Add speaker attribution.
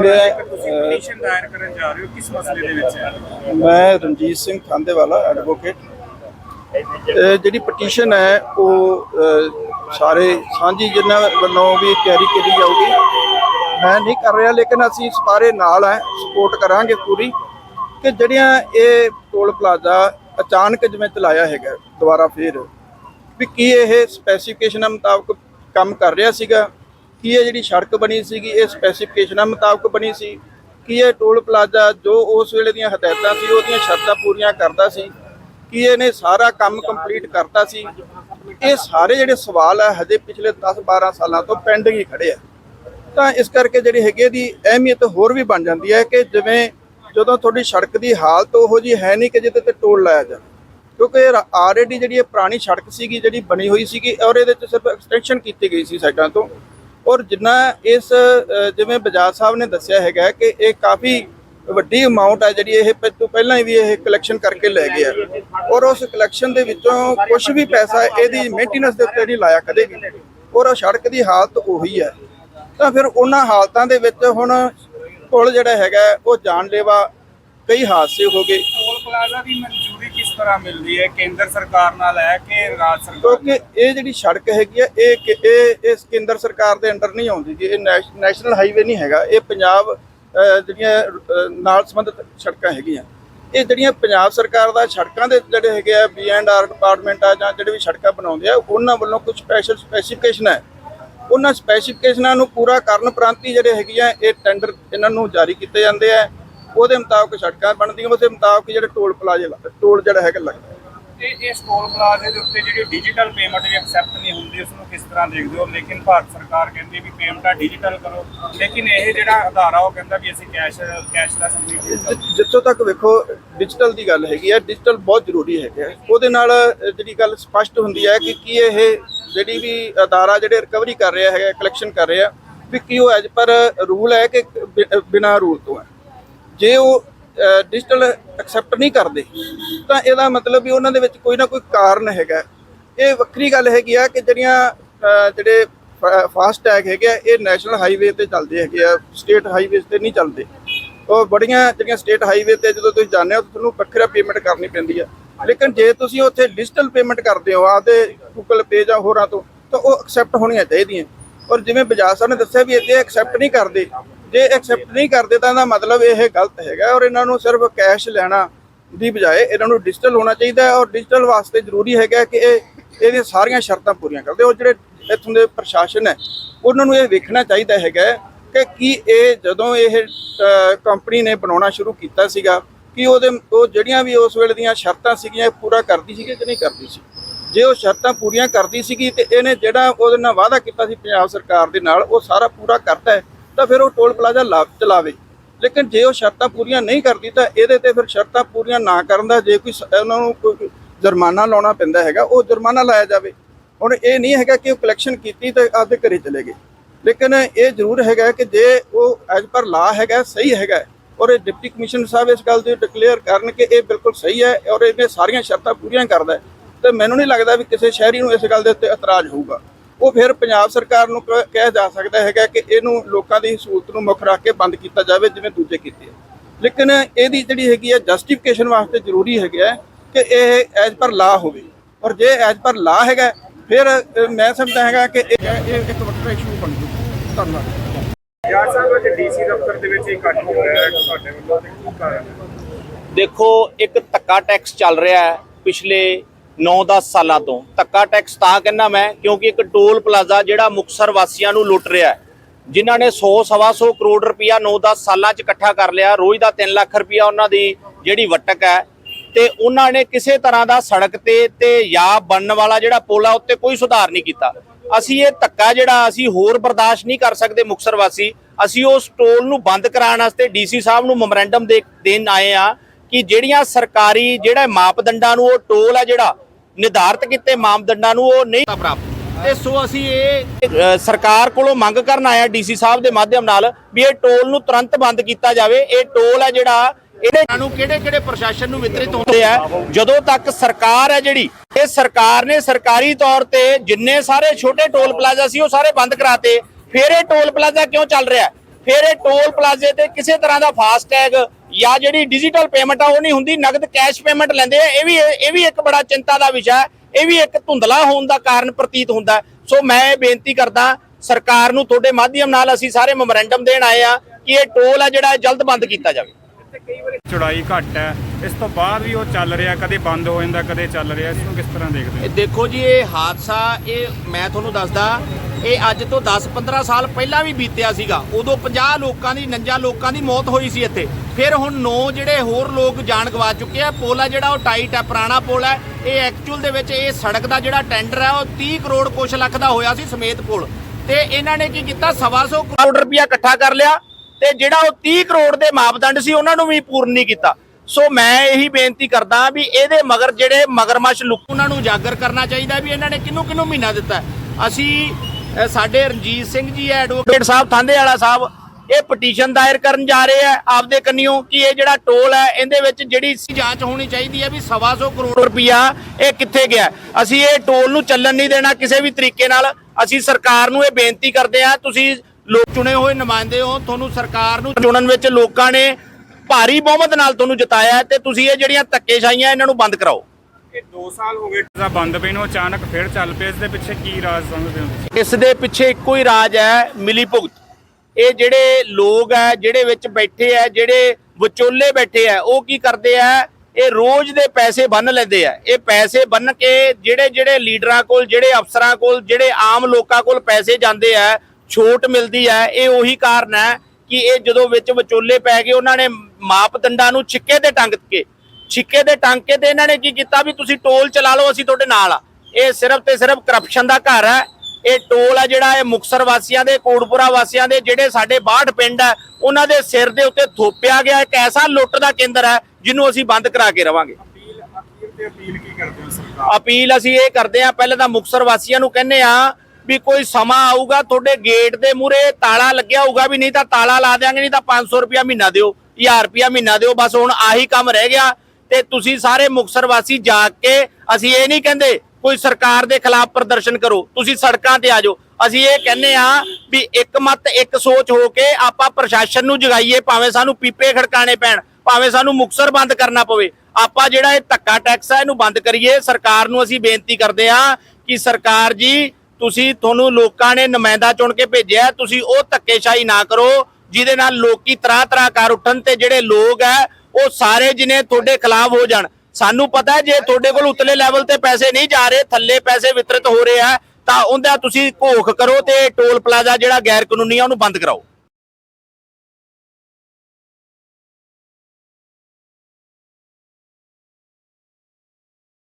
Speaker 1: ਮੈਂ
Speaker 2: ਤੁਸੀਂ ਪਟੀਸ਼ਨ ਦਾਇਰ ਕਰਨ ਜਾ ਰਹੇ ਹੋ ਕਿਸ ਮਸਲੇ ਦੇ ਵਿੱਚ ਹੈ?
Speaker 1: ਮੈਂ ਰਣਜੀਤ ਸਿੰਘ ਖਾਂਦੇਵਾਲਾ ਐਡਵੋਕੇਟ ਜਿਹੜੀ ਪਟੀਸ਼ਨ ਹੈ ਉਹ ਸਾਰੇ ਸਾਂਝੀ ਜਿਨ੍ਹਾਂ ਵੱਲੋਂ ਵੀ ਤਿਆਰੀ ਕੀਤੀ ਜਾਊਗੀ। ਮੈਂ ਨਹੀਂ ਕਰ ਰਿਹਾ ਲੇਕਿਨ ਅਸੀਂ ਸਾਰੇ ਨਾਲ ਹੈ ਸਪੋਰਟ ਕਰਾਂਗੇ ਪੂਰੀ। ਕਿ ਜਿਹੜੀਆਂ ਇਹ ਟੋਲ ਪਲਾਜ਼ਾ ਅਚਾਨਕ ਜਿਵੇਂ ਚਲਾਇਆ ਹੈਗਾ ਦੁਬਾਰਾ ਫੇਰ ਵੀ ਕੀ ਇਹ ਸਪੈਸੀਫਿਕੇਸ਼ਨਾਂ ਮੁਤਾਬਕ ਕੰਮ ਕਰ ਰਿਹਾ ਸੀਗਾ ਕੀ ਇਹ ਜਿਹੜੀ ਸੜਕ ਬਣੀ ਸੀਗੀ, ਇਹ ਸਪੈਸੀਫਿਕੇਸ਼ਨਾਂ ਮੁਤਾਬਕ ਬਣੀ ਸੀ? ਕੀ ਇਹ ਟੋਲ ਪਲਾਜ਼ਾ ਜੋ ਉਸ ਵੇਲੇ ਦੀਆਂ ਹਦਾਇਤਾਂ ਸੀ, ਉਹਦੀਆਂ ਸ਼ਰਤਾਂ ਪੂਰੀਆਂ ਕਰਦਾ ਸੀ? ਕੀ ਇਹਨੇ ਸਾਰਾ ਕੰਮ ਕੰਪਲੀਟ ਕਰਤਾ ਸੀ? ਇਹ ਸਾਰੇ ਜਿਹੜੇ ਸਵਾਲ ਹੈ ਹਜੇ ਪਿਛਲੇ 10 12 ਸਾਲਾਂ ਤੋਂ ਪੈਂਡਿੰਗ ਹੀ ਖੜੇ ਆ। ਤਾਂ ਇਸ ਕਰਕੇ ਜਿਹੜੀ ਹੈਗੀ ਦੀ ਅਹਿਮੀਅਤ ਹੋਰ ਵੀ ਬਣ ਜਾਂਦੀ ਹੈ ਕਿ ਜਿਵੇਂ ਜਦੋਂ ਤੁਹਾਡੀ ਸੜਕ ਦੀ ਹਾਲਤ ਉਹੋ ਜੀ ਹੈ ਨਹੀਂ ਕਿ ਜਿਹਦੇ ਤੇ ਟੋਲ ਲਾਇਆ ਜਾਵੇ। ਕਿਉਂਕਿ ਆਲਰੇਡੀ ਜਿਹੜੀ ਇਹ ਪੁਰਾਣੀ ਸੜਕ ਸੀਗੀ, ਜਿਹੜੀ ਬਣੀ ਹੋਈ ਸੀਗੀ, ਔਰ ਇਹਦੇ ਚ ਸਿਰਫ ਐਕਸਟੈਂਸ਼ਨ ਕੀਤੀ ਗਈ ਸੀ ਸਾਈਡਾਂ ਤੋਂ। ਔਰ ਜਿੰਨਾ ਇਸ ਜਿਵੇਂ ਬਜਾਜ ਸਾਹਿਬ ਨੇ ਦੱਸਿਆ ਹੈਗਾ ਕਿ ਇਹ ਕਾਫੀ ਵੱਡੀ ਅਮਾਉਂਟ ਹੈ ਜਿਹੜੀ ਇਹ ਤੋਂ ਪਹਿਲਾਂ ਹੀ ਵੀ ਇਹ ਕਲੈਕਸ਼ਨ ਕਰਕੇ ਲੈ ਗਏ ਔਰ ਉਸ ਕਲੈਕਸ਼ਨ ਦੇ ਵਿੱਚੋਂ ਕੁਝ ਵੀ ਪੈਸਾ ਇਹਦੀ ਮੇਨਟੇਨੈਂਸ ਦੇ ਉੱਤੇ ਨਹੀਂ ਲਾਇਆ ਕਦੇ ਵੀ। ਔਰ ਉਹ ਸੜਕ ਦੀ ਹਾਲਤ ਉਹੀ ਹੈ ਤਾਂ ਫਿਰ ਉਹਨਾਂ ਹਾਲਤਾਂ ਦੇ ਵਿੱਚ ਹੁਣ ਪੁਲ ਜਿਹੜਾ ਹੈਗਾ, ਉਹ ਜਾਨਲੇਵਾ ਕਈ ਹਾਦਸੇ ਹੋ ਗਏ।
Speaker 2: ਟੋਲ ਪਲਾਜ਼ਾ ਦੀ ਮਨਜ਼ੂਰੀ ਕਿਸ ਤਰ੍ਹਾਂ ਮਿਲਦੀ ਹੈ? ਕੇਂਦਰ ਸਰਕਾਰ ਨਾਲ ਹੈ ਕਿ ਰਾਜ ਸਰਕਾਰ
Speaker 1: ਕਿਉਂਕਿ ਇਹ ਜਿਹੜੀ ਸੜਕ ਹੈਗੀ ਆ ਇਹ ਕਿ- ਇਹ ਇਸ ਕੇਂਦਰ ਸਰਕਾਰ ਦੇ ਅੰਡਰ ਨਹੀਂ ਆਉਂਦੀ ਜੀ। ਇਹ ਨੈਸ਼- ਨੈਸ਼ਨਲ ਹਾਈਵੇ ਨਹੀਂ ਹੈਗਾ। ਇਹ ਪੰਜਾਬ ਅਹ, ਜਿਹੜੀਆਂ ਅਹ, ਨਾਲ ਸੰਬੰਧਿਤ ਸੜਕਾਂ ਹੈਗੀਆਂ। ਇਹ ਜਿਹੜੀਆਂ ਪੰਜਾਬ ਸਰਕਾਰ ਦਾ ਸੜਕਾਂ ਦੇ ਜਿਹੜੇ ਹੈਗੇ ਆ ਬੀ ਐਂਡ ਆਰ ਡਿਪਾਰਟਮੈਂਟ ਆ ਜਾਂ ਜਿਹੜੇ ਵੀ ਸੜਕਾਂ ਬਣਾਉਂਦੇ ਆ ਉਹਨਾਂ ਵੱਲੋਂ ਕੁਝ ਸਪੈਸ਼ਲ ਸਪੈਸੀਫਿਕੇਸ਼ਨ ਹੈ। ਉਹਨਾਂ ਸਪੈਸੀਫਿਕੇਸ਼ਨਾਂ ਨੂੰ ਪੂਰਾ ਕਰਨ ਪ੍ਰੰਤ ਹੀ ਜਿਹੜੇ ਹੈਗੀਆਂ ਇਹ ਟੈਂਡਰ ਇਹਨਾਂ ਨੂੰ ਜਾਰੀ ਕੀਤੇ ਜਾਂਦੇ ਆ। ਉਹਦੇ ਮੁਤਾਬਕ ਸੜਕਾਂ ਬਣਦੀਆਂ ਉਹਦੇ ਮੁਤਾਬਕ ਜਿਹੜੇ ਟੋਲ ਪਲਾਜ਼ੇ ਟੋਲ ਜਿਹੜਾ ਹੈਗਾ ਲੱਗਦਾ
Speaker 2: ਤੇ ਇਸ ਟੋਲ ਪਲਾਜ਼ੇ ਦੇ ਉੱਤੇ ਜਿਹੜੀ ਡਿਜੀਟਲ ਪੇਮੈਂਟ ਵੀ ਐਕਸੈਪਟ ਨਹੀਂ ਹੁੰਦੀ ਉਸ ਨੂੰ ਕਿਸ ਤਰ੍ਹਾਂ ਦੇਖਦੇ ਹੋ? ਲੇਕਿਨ ਭਾਰਤ ਸਰਕਾਰ ਕਹਿੰਦੀ ਵੀ ਪੇਮੈਂਟਾਂ ਡਿਜੀਟਲ ਕਰੋ। ਲੇਕਿਨ ਇਹ ਜਿਹੜਾ ਅਧਾਰਾ ਉਹ ਕਹਿੰਦਾ ਵੀ ਅਸੀਂ ਕੈਸ਼ ਕੈਸ਼ਲੈਸ ਨਹੀਂ
Speaker 1: ਜਿੱਥੋਂ ਤੱਕ ਵੇਖੋ ਡਿਜੀਟਲ ਦੀ ਗੱਲ ਹੈਗੀ ਹੈ ਡਿਜੀਟਲ ਬਹੁਤ ਜ਼ਰੂਰੀ ਹੈਗਾ। ਉਹਦੇ ਨਾਲ ਜਿਹੜੀ ਗੱਲ ਸਪਸ਼ਟ ਹੁੰਦੀ ਹੈ ਕਿ ਕੀ ਇਹ ਜਿਹੜੀ ਵੀ ਅਦਾਰਾ ਜਿਹੜੇ ਰਿਕਵਰੀ ਕਰ ਰਿਹਾ ਹੈਗਾ ਕਲੈਕਸ਼ਨ ਕਰ ਰਿਹਾ ਵੀ ਕੀ ਉਹ ਐਜ ਪਰ ਰੂਲ ਹੈ ਕਿ ਬਿਨਾਂ ਰੂਲ ਤੋਂ ਹੈ। ਜੇ ਉਹ ਡਿਜੀਟਲ ਐਕਸੈਪਟ ਨਹੀਂ ਕਰਦੇ, ਤਾਂ ਇਹਦਾ ਮਤਲਬ ਵੀ ਉਹਨਾਂ ਦੇ ਵਿੱਚ ਕੋਈ ਨਾ ਕੋਈ ਕਾਰਨ ਹੈਗਾ। ਇਹ ਵੱਖਰੀ ਗੱਲ ਹੈਗੀ ਆ ਕਿ ਜਿਹੜੀਆਂ ਜਿਹੜੇ ਫਾਸਟ ਟੈਗ ਹੈਗੇ ਆ, ਇਹ ਨੈਸ਼ਨਲ ਹਾਈਵੇ ਤੇ ਚੱਲਦੇ ਹੈਗੇ ਆ ਸਟੇਟ ਹਾਈਵੇਜ਼ ਤੇ ਨਹੀਂ ਚੱਲਦੇ। ਉਹ ਬੜੀਆਂ ਜਿਹੜੀਆਂ ਸਟੇਟ ਹਾਈਵੇ ਤੇ ਜਦੋਂ ਤੁਸੀਂ ਜਾਂਦੇ ਹੋ, ਤੁਹਾਨੂੰ ਵੱਖਰਾ ਪੇਮੈਂਟ ਕਰਨੀ ਪੈਂਦੀ ਆ। ਲੇਕਿਨ ਜੇ ਤੁਸੀਂ ਉੱਥੇ ਡਿਜੀਟਲ ਪੇਮੈਂਟ ਕਰਦੇ ਹੋ, ਆਪਦੇ ਗੂਗਲ ਪੇ ਜਾਂ ਹੋਰਾਂ ਤੋਂ, ਤਾਂ ਉਹ ਐਕਸੈਪਟ ਹੋਣੀਆਂ ਚਾਹੀਦੀਆਂ। ਔਰ ਜਿਵੇਂ ਬਜਾਜ ਸਾਹਿਬ ਨੇ ਦੱਸਿਆ ਵੀ ਇੱਥੇ ਐਕਸੈਪਟ ਨਹੀਂ ਕਰਦੇ ਜੇ ਐਕਸੈਪਟ ਨਹੀਂ ਕਰਦੇ ਤਾਂ ਇਹਦਾ ਮਤਲਬ ਇਹ ਗਲਤ ਹੈਗਾ ਔਰ ਇਹਨਾਂ ਨੂੰ ਸਿਰਫ ਕੈਸ਼ ਲੈਣਾ ਦੀ ਬਜਾਏ ਇਹਨਾਂ ਨੂੰ ਡਿਜੀਟਲ ਹੋਣਾ ਚਾਹੀਦਾ ਹੈ ਔਰ ਡਿਜੀਟਲ ਵਾਸਤੇ ਜ਼ਰੂਰੀ ਹੈਗਾ ਕਿ ਇਹ, ਇਹਦੀਆਂ ਸਾਰੀਆਂ ਸ਼ਰਤਾਂ ਪੂਰੀਆਂ ਕਰਦੇ ਉਹ ਜਿਹੜੇ ਇੱਥੋਂ ਦੇ ਪ੍ਰਸ਼ਾਸਨ ਹੈ, ਉਹਨਾਂ ਨੂੰ ਇਹ ਵੇਖਣਾ ਚਾਹੀਦਾ ਹੈਗਾ ਕਿ ਕੀ ਇਹ ਜਦੋਂ ਇਹ ਕੰਪਨੀ ਨੇ ਬਣਾਉਣਾ ਸ਼ੁਰੂ ਕੀਤਾ ਸੀਗਾ, ਕਿ ਉਹਦੇ, ਉਹ ਜਿਹੜੀਆਂ ਵੀ ਉਸ ਵੇਲੇ ਦੀਆਂ ਸ਼ਰਤਾਂ ਸੀਗੀਆਂ ਪੂਰਾ ਕਰਦੀ ਸੀਗੀ ਕਿ ਨਹੀਂ ਕਰਦੀ ਸੀ? ਜੇ ਉਹ ਸ਼ਰਤਾਂ ਪੂਰੀਆਂ ਕਰਦੀ ਸੀਗੀ ਤੇ ਇਹਨੇ ਜਿਹੜਾ ਉਹਦੇ ਨਾਲ ਵਾਅਦਾ ਕੀਤਾ ਸੀ ਪੰਜਾਬ ਸਰਕਾਰ ਦੇ ਨਾਲ, ਉਹ ਸਾਰਾ ਪੂਰਾ ਕਰਦਾ ਹੈ। ਤਾਂ ਫਿਰ ਉਹ ਟੋਲ ਪਲਾਜ਼ਾ ਲਾ ਚਲਾਵੇ। ਲੇਕਿਨ ਜੇ ਉਹ ਸ਼ਰਤਾਂ ਪੂਰੀਆਂ ਨਹੀਂ ਕਰਦੀ ਤਾਂ ਇਹਦੇ ਤੇ ਫਿਰ ਸ਼ਰਤਾਂ ਪੂਰੀਆਂ ਨਾ ਕਰਨ ਦਾ ਜੇ ਕੋਈ ਉਹਨਾਂ ਨੂੰ ਕੋਈ ਜੁਰਮਾਨਾ ਲਾਉਣਾ ਪੈਂਦਾ ਹੈਗਾ, ਉਹ ਜੁਰਮਾਨਾ ਲਾਇਆ ਜਾਵੇ। ਹੁਣ ਇਹ ਨਹੀਂ ਹੈਗਾ ਕਿ ਉਹ ਕਲੈਕਸ਼ਨ ਕੀਤੀ ਤੇ ਆਪਦੇ ਘਰੇ ਚਲੇ ਗਏ। ਲੇਕਿਨ ਇਹ ਜ਼ਰੂਰ ਹੈਗਾ ਕਿ ਜੇ ਉਹ ਐਜ਼ ਪਰ ਲਾ ਹੈਗਾ, ਸਹੀ ਹੈਗਾ ਔਰ ਇਹ ਡਿਪਟੀ ਕਮਿਸ਼ਨਰ ਸਾਹਿਬ ਇਸ ਗੱਲ ਦੀ ਡਿਕਲੇਅਰ ਕਰਨ ਕਿ ਇਹ ਬਿਲਕੁਲ ਸਹੀ ਹੈ ਔਰ ਇਹਨੇ ਸਾਰੀਆਂ ਸ਼ਰਤਾਂ ਪੂਰੀਆਂ ਕਰਦਾ ਹੈ, ਤੇ ਮੈਨੂੰ ਨਹੀਂ ਲੱਗਦਾ ਵੀ ਕਿਸੇ ਸ਼ਹਿਰੀ ਨੂੰ ਇਸ ਗੱਲ ਦੇ ਉੱਤੇ ਇਤਰਾਜ਼ ਹੋਊਗਾ। ਉਹ ਫਿਰ ਪੰਜਾਬ ਸਰਕਾਰ ਨੂੰ ਕ- ਕਿਹਾ ਜਾ ਸਕਦਾ ਹੈਗਾ ਕਿ ਇਹਨੂੰ ਲੋਕਾਂ ਦੀ ਸਹੂਲਤ ਨੂੰ ਮੁੱਖ ਰੱਖ ਕੇ ਬੰਦ ਕੀਤਾ ਜਾਵੇ ਜਿਵੇਂ ਦੂਜੇ ਕੀਤੇ ਲੇਕਿਨ ਇਹਦੀ ਜਿਹੜੀ ਹੈਗੀ ਹੈ ਜਸਟੀਫਿਕੇਸ਼ਨ ਵਾਸਤੇ ਜ਼ਰੂਰੀ ਹੈਗਾ ਕਿ ਇਹ ਐਜ਼ ਪਰ ਲਾ ਹੋਵੇ। ਔਰ ਜੇ ਐਜ਼ ਪਰ ਲਾ ਹੈਗਾ ਫਿਰ ਮੈਂ ਸਮਝਦਾ ਹੈਗਾ ਕਿ ਇਹ ਇੱਕ ਵੱਖਰਾ ਇਸ਼ੂ ਬਣ ਜੂ। ਧੰਨਵਾਦ।
Speaker 2: ਯਾਰ ਸਾਹਿਬ ਅੱਜ ਡੀਸੀ ਦਫ਼ਤਰ ਦੇ ਵਿੱਚ ਇਕੱਠ ਹੋ ਰਿਹਾ ਹੈ ਤੁਹਾਡੇ ਵੱਲੋਂ ਤੇ ਕੀ ਕਾਰਨ ਹੈ?
Speaker 3: ਦੇਖੋ ਇੱਕ ਧੱਕਾ ਟੈਕਸ ਚੱਲ ਰਿਹਾ ਹੈ। ਪਿਛਲੇ 9-10 ਸਾਲਾਂ ਤੋਂ। ਧੱਕਾ ਟੈਕਸ ਤਾਂ ਕਹਿੰਦਾ ਮੈਂ, ਕਿਉਂਕਿ ਇੱਕ ਟੋਲ ਪਲਾਜ਼ਾ ਜਿਹੜਾ ਮੁਕਸਰ ਵਾਸੀਆਂ ਨੂੰ ਲੁੱਟ ਰਿਹਾ ਹੈ। ਜਿਨ੍ਹਾਂ ਨੇ 100 ਸਵਾ ਸੌ ਕਰੋੜ ਰੁਪਇਆ 9-10 ਸਾਲਾਂ 'ਚ ਇਕੱਠਾ ਕਰ ਲਿਆ। ਰੋਜ਼ ਦਾ 3 ਲੱਖ ਰੁਪਇਆ ਉਹਨਾਂ ਦੀ ਜਿਹੜੀ ਵਟਕ ਹੈ। ਤੇ ਉਹਨਾਂ ਨੇ ਕਿਸੇ ਤਰ੍ਹਾਂ ਦਾ ਸੜਕ ਤੇ ਤੇ ਜਾਂ ਬਣਨ ਵਾਲਾ ਜਿਹੜਾ ਪੁਲ ਆ, ਉੱਤੇ ਕੋਈ ਸੁਧਾਰ ਨਹੀਂ ਕੀਤਾ। ਅਸੀਂ ਇਹ ਧੱਕਾ ਜਿਹੜਾ ਅਸੀਂ ਹੋਰ ਬਰਦਾਸ਼ਤ ਨਹੀਂ ਕਰ ਸਕਦੇ ਮੁਕਸਰ ਵਾਸੀ। ਅਸੀਂ ਉਸ ਟੋਲ ਨੂੰ ਬੰਦ ਕਰਾਉਣ ਵਾਸਤੇ ਡੀਸੀ ਸਾਹਿਬ ਨੂੰ ਮੈਮੋਰੈਂਡਮ ਦੇ ਦੇਣ ਆਏ ਆ ਕਿ ਜਿਹੜੀਆਂ ਸਰਕਾਰੀ ਜਿਹੜਾ ਮਾਪਦੰਡਾਂ ਨੂੰ ਉਹ ਟੋਲ ਆ ਜਿਹੜਾ ਨਿਰਧਾਰਤ ਕੀਤੇ ਮਾਪਦੰਡਾਂ ਨੂੰ ਉਹ ਨਹੀਂ ਪ੍ਰਾਪਤ। ਤੇ ਸੋ ਅਸੀਂ ਇਹ ਸਰਕਾਰ ਕੋਲੋਂ ਮੰਗ ਕਰਨ ਆਇਆ ਡੀਸੀ ਸਾਹਿਬ ਦੇ ਮਾਧਿਅਮ ਨਾਲ ਵੀ ਇਹ ਟੋਲ ਨੂੰ ਤੁਰੰਤ ਬੰਦ ਕੀਤਾ ਜਾਵੇ। ਇਹ ਟੋਲ ਹੈ ਜਿਹੜਾ ਇਹਦੇ ਨੂੰ ਕਿਹੜੇ ਕਿਹੜੇ ਪ੍ਰਸ਼ਾਸਨ ਨੂੰ ਵਿਤਰਿਤ ਹੁੰਦੇ ਆ। ਜਦੋਂ ਤੱਕ ਸਰਕਾਰ ਹੈ ਜਿਹੜੀ ਇਹ ਸਰਕਾਰ ਨੇ ਸਰਕਾਰੀ ਤੌਰ ਤੇ ਜਿੰਨੇ ਸਾਰੇ ਛੋਟੇ ਟੋਲ ਪਲਾਜ਼ਾ ਸੀ ਉਹ ਸਾਰੇ ਬੰਦ ਕਰਾਤੇ। ਫਿਰ ਇਹ ਟੋਲ ਪਲਾਜ਼ਾ ਕਿਉਂ ਚੱਲ ਰਿਹਾ? ਫਿਰ ਇਹ ਟੋਲ ਪਲਾਜ਼ੇ ਤੇ ਕਿਸੇ ਤਰ੍ਹਾਂ ਦਾ ਫਾਸਟੈਗ ਜਾਂ ਜਿਹੜੀ ਡਿਜੀਟਲ ਪੇਮੈਂਟ ਆ, ਉਹ ਨਹੀਂ ਹੁੰਦੀ, ਨਗਦ ਕੈਸ਼ ਪੇਮੈਂਟ ਲੈਂਦੇ ਆ। ਇਹ ਵੀ ਇਹ ਵੀ ਇੱਕ ਬੜਾ ਚਿੰਤਾ ਦਾ ਵਿਸ਼ਾ ਹੈ। ਇਹ ਵੀ ਇੱਕ ਧੁੰਦਲਾ ਹੋਣ ਦਾ ਕਾਰਨ ਪ੍ਰਤੀਤ ਹੁੰਦਾ ਸੋ ਮੈਂ ਇਹ ਬੇਨਤੀ ਕਰਦਾ, ਸਰਕਾਰ ਨੂੰ ਤੁਹਾਡੇ ਮਾਧਿਅਮ ਨਾਲ ਅਸੀਂ ਸਾਰੇ ਮੈਮੋਰੈਂਡਮ ਦੇਣ ਆਏ ਆ ਕਿ ਇਹ ਟੋਲ ਆ ਜਿਹੜਾ ਜਲਦ ਬੰਦ ਕੀਤਾ ਜਾਵੇ।
Speaker 2: ਚੌੜਾਈ ਘੱਟ ਹੈ। ਇਸ ਤੋਂ ਬਾਅਦ ਵੀ ਉਹ ਚੱਲ ਰਿਹਾ, ਕਦੇ ਬੰਦ ਹੋ ਜਾਂਦਾ, ਕਦੇ ਚੱਲ ਰਿਹਾ। ਇਸ ਨੂੰ ਕਿਸ ਤਰ੍ਹਾਂ ਦੇਖਦੇ ਹੋ?
Speaker 3: ਦੇਖੋ ਜੀ, ਇਹ ਹਾਦਸਾ, ਇਹ ਮੈਂ ਤੁਹਾਨੂੰ ਦੱਸਦਾ, ਇਹ ਅੱਜ ਤੋਂ 10-15 ਸਾਲ ਪਹਿਲਾਂ ਵੀ ਬੀਤਿਆ ਸੀਗਾ। ਉਦੋਂ 50 ਲੋਕਾਂ ਦੀ 49 ਲੋਕਾਂ ਦੀ ਮੌਤ ਹੋਈ ਸੀ ਇੱਥੇ। ਫਿਰ ਹੁਣ 9 ਜਿਹੜੇ ਹੋਰ ਲੋਕ ਜਾਨ ਗਵਾ ਚੁੱਕੇ ਆ। ਪੁਲ ਆ ਜਿਹੜਾ, ਉਹ ਟਾਈਟ ਹੈ, ਪੁਰਾਣਾ ਪੁਲ ਹੈ। ਇਹ ਐਕਚੁਅਲ ਦੇ ਵਿੱਚ ਇਹ ਸੜਕ ਦਾ ਜਿਹੜਾ ਟੈਂਡਰ ਹੈ, ਉਹ 30 ਕਰੋੜ ਕੁਛ ਲੱਖ ਦਾ ਹੋਇਆ ਸੀ ਸਮੇਤ ਪੁਲ। ਤੇ ਇਹਨਾਂ ਨੇ ਕੀ ਕੀਤਾ? 125 ਕਰੋੜ ਰੁਪਇਆ ਇਕੱਠਾ ਕਰ ਲਿਆ। ਤੇ ਜਿਹੜਾ ਉਹ 30 ਕਰੋੜ ਦੇ ਮਾਪਦੰਡ ਸੀ, ਉਹਨਾਂ ਨੂੰ ਵੀ ਪੂਰਨ ਨਹੀਂ ਕੀਤਾ। ਸੋ ਮੈਂ ਇਹੀ ਬੇਨਤੀ ਕਰਦਾ ਵੀ ਇਹਦੇ ਮਗਰ ਜਿਹੜੇ ਮਗਰਮੱਛ ਲੁਕ ਉਹਨਾਂ ਨੂੰ ਉਜਾਗਰ ਕਰਨਾ ਚਾਹੀਦਾ ਵੀ ਇਹਨਾਂ ਨੇ ਕਿਹਨੂੰ ਕਿਹਨੂੰ ਮਹੀਨਾ ਦਿੱਤਾ ਅਸੀਂ ਸਾਡੇ ਰਣਜੀਤ ਸਿੰਘ ਜੀ, ਐਡਵੋਕੇਟ ਸਾਹਿਬ ਥਾਂਦੇ ਵਾਲਾ ਸਾਹਿਬ, ਇਹ ਪਟੀਸ਼ਨ ਦਾਇਰ ਕਰਨ ਜਾ ਰਹੇ ਆ ਆਪਦੇ ਕੰਨਿਓ ਕਿ ਇਹ ਜਿਹੜਾ ਟੋਲ ਹੈ, ਇਹਦੇ ਵਿੱਚ ਜਿਹੜੀ ਜਾਂਚ ਹੋਣੀ ਚਾਹੀਦੀ ਹੈ ਵੀ 125 ਕਰੋੜ ਰੁਪਇਆ ਇਹ ਕਿੱਥੇ ਗਿਆ ਅਸੀਂ ਇਹ ਟੋਲ ਨੂੰ ਚੱਲਣ ਨਹੀਂ ਦੇਣਾ ਕਿਸੇ ਵੀ ਤਰੀਕੇ ਨਾਲ। ਅਸੀਂ ਸਰਕਾਰ ਨੂੰ ਇਹ ਬੇਨਤੀ ਕਰਦੇ ਆ ਤੁਸੀਂ ਲੋਕ ਚੁਣੇ ਹੋਏ ਨੁਮਾਇੰਦੇ ਹੋ ਤੁਹਾਨੂੰ ਸਰਕਾਰ ਨੂੰ ਚੁਣਨ ਵਿੱਚ ਲੋਕਾਂ ਨੇ ਭਾਰੀ ਬਹੁਮਤ ਨਾਲ ਤੁਹਾਨੂੰ ਜਿਤਾਇਆ ਹੈ ਤੇ ਤੁਸੀਂ ਇਹ ਜਿਹੜੀਆਂ ਧੱਕੇਸ਼ਾਹੀਆਂ ਇਹਨਾਂ ਨੂੰ ਬੰਦ ਕਰਾਓ।
Speaker 2: ਇਹ 2 ਸਾਲ ਹੋ ਗਏ ਦਾ ਬੰਦ ਪਈ ਨੂੰ ਅਚਾਨਕ ਫਿਰ ਚੱਲ ਪਿਆ ਇਸ ਦੇ ਪਿੱਛੇ ਕੀ ਰਾਜ ਸਮਝਦੇ ਹੋ?
Speaker 3: ਇਸ ਦੇ ਪਿੱਛੇ ਇੱਕੋ ਹੀ ਰਾਜ ਹੈ ਮਿਲੀ ਭੁਗਤ ਇਹ ਜਿਹੜੇ ਲੋਕ ਹੈ ਜਿਹੜੇ ਵਿੱਚ ਬੈਠੇ ਹੈ ਜਿਹੜੇ ਵਿਚੋਲੇ ਬੈਠੇ ਹੈ ਉਹ ਕੀ ਕਰਦੇ ਹੈ ਇਹ ਰੋਜ਼ ਦੇ ਪੈਸੇ ਬੰਨ ਲੈਂਦੇ ਆ ਇਹ ਪੈਸੇ ਬੰਨ ਕੇ ਜਿਹੜੇ ਜਿਹੜੇ ਲੀਡਰਾਂ ਕੋਲ ਜਿਹੜੇ ਅਫਸਰਾਂ ਕੋਲ ਜਿਹੜੇ ਆਮ ਲੋਕਾਂ ਕੋਲ ਪੈਸੇ ਜਾਂਦੇ ਆ ਛੋਟ ਮਿਲਦੀ ਹੈ ਇਹ ਉਹੀ ਕਾਰਨ ਹੈ ਕਿ ਇਹ ਜਦੋਂ ਵਿੱਚ ਵਿਚੋਲੇ ਪੈ ਗਏ ਉਹਨਾਂ ਨੇ ਮਾਪਦੰਡਾਂ ਨੂੰ ਛਿੱਕੇ ਤੇ ਟੰਗ ਕੇ ਛਿੱਕੇ ਦੇ ਟਾਂਕੇ ਤੇ ਇਹਨਾਂ ਨੇ ਕੀ ਕੀਤਾ ਵੀ ਤੁਸੀਂ ਟੋਲ ਚਲਾ ਲਓ ਅਸੀਂ ਤੁਹਾਡੇ ਨਾਲ ਆ। ਇਹ ਸਿਰਫ ਤੇ ਸਿਰਫ ਕਰਪਸ਼ਨ ਦਾ ਘਰ ਹੈ। ਇਹ ਟੋਲ ਆ ਜਿਹੜਾ ਇਹ ਮੁਕਸਰ ਵਾਸੀਆਂ ਦੇ ਕੋਟਪੁਰਾ ਵਾਸੀਆਂ ਦੇ ਜਿਹੜੇ ਸਾਡੇ 62 ਪਿੰਡ ਹੈ ਉਹਨਾਂ ਦੇ ਸਿਰ ਦੇ ਉੱਤੇ ਥੋਪਿਆ ਗਿਆ। ਇੱਕ ਐਸਾ ਲੁੱਟ ਦਾ ਕੇਂਦਰ ਹੈ ਜਿਹਨੂੰ ਅਸੀਂ ਬੰਦ ਕਰਾ ਕੇ ਰਵਾਂਗੇ।
Speaker 2: ਅਪੀਲ ਅਖੀਰ ਤੇ ਅਪੀਲ ਕੀ ਕਰਦੇ ਹੋ ਸਰਕਾਰ?
Speaker 3: ਅਪੀਲ ਅਸੀਂ ਇਹ ਕਰਦੇ ਹਾਂ ਪਹਿਲਾਂ ਤਾਂ ਮੁਕਸਰ ਵਾਸੀਆਂ ਨੂੰ ਕਹਿੰਨੇ ਆ ਵੀ ਕੋਈ ਸਮਾਂ ਆਊਗਾ, ਤੁਹਾਡੇ ਗੇਟ ਦੇ ਮੂਹਰੇ ਤਾਲਾ ਲੱਗਿਆ ਹੋਊਗਾ ਵੀ ਨਹੀਂ ਤਾਂ ਤਾਲਾ ਲਾ ਦਿਆਂਗੇ, ਨਹੀਂ ਤਾਂ 500 ਰੁਪਿਆ ਮਹੀਨਾ ਦਿਓ 1000 ਰੁਪਿਆ ਮਹੀਨਾ ਦਿਓ, ਬਸ ਹੁਣ ਆਹੀ ਕੰਮ ਰਹਿ ਗਿਆ ਤੇ ਤੁਸੀਂ ਸਾਰੇ ਮੁਕਸਰ ਵਾਸੀ ਜਾਗ ਕੇ ਅਸੀਂ ਇਹ ਨਹੀਂ ਕਹਿੰਦੇ ਕੋਈ ਸਰਕਾਰ ਦੇ ਖਿਲਾਫ ਪ੍ਰਦਰਸ਼ਨ ਕਰੋ, ਤੁਸੀਂ ਸੜਕਾਂ ਤੇ ਆ ਜਾਓ। ਅਸੀਂ ਇਹ ਕਹਿੰਨੇ ਆ ਵੀ ਇੱਕ ਮਤ, ਇੱਕ ਸੋਚ ਹੋ ਕੇ ਆਪਾਂ ਪ੍ਰਸ਼ਾਸਨ ਨੂੰ ਜਗਾਈਏ, ਭਾਵੇਂ ਸਾਨੂੰ ਪੀਪੇ ਖੜਕਾਣੇ ਪੈਣ, ਭਾਵੇਂ ਸਾਨੂੰ ਮੁਕਸਰ ਬੰਦ ਕਰਨਾ ਪਵੇ। ਆਪਾਂ ਜਿਹੜਾ ਇਹ ਧੱਕਾ ਟੈਕਸ ਆ ਇਹਨੂੰ ਬੰਦ ਕਰੀਏ। ਸਰਕਾਰ ਨੂੰ ਅਸੀਂ ਬੇਨਤੀ ਕਰਦੇ ਹਾਂ ਕਿ ਸਰਕਾਰ ਜੀ ਤੁਸੀਂ ਤੁਹਾਨੂੰ ਲੋਕਾਂ ਨੇ ਨੁਮਾਇੰਦਾ ਚੁਣ ਕੇ ਭੇਜਿਆ, ਤੁਸੀਂ ਉਹ ਧੱਕੇਸ਼ਾਹੀ ਨਾ ਕਰੋ, ਜਿਹਦੇ ਨਾਲ ਲੋਕੀ ਤਰਾ ਤਰਾ ਕਰ ਉੱਠਣ ਤੇ ਜਿਹੜੇ ਲੋਕ ਹੈ, ਉਹ ਸਾਰੇ ਜਿਨੇ ਤੁਹਾਡੇ ਖਿਲਾਫ ਹੋ ਜਾਣ। ਸਾਨੂੰ ਪਤਾ ਹੈ, ਜੇ ਤੁਹਾਡੇ ਕੋਲ ਉਤਲੇ ਲੈਵਲ ਤੇ ਪੈਸੇ ਨਹੀਂ ਜਾ ਰਹੇ, ਥੱਲੇ ਪੈਸੇ ਵਿਤਰਿਤ ਹੋ ਰਹੇ ਆ ਤਾਂ ਉਹਦਾ ਤੁਸੀਂ ਘੋਖ ਕਰੋ ਤੇ ਟੋਲ ਪਲਾਜ਼ਾ ਜਿਹੜਾ ਗੈਰ ਕਾਨੂੰਨੀ ਆ ਉਹਨੂੰ ਬੰਦ ਕਰਾਓ।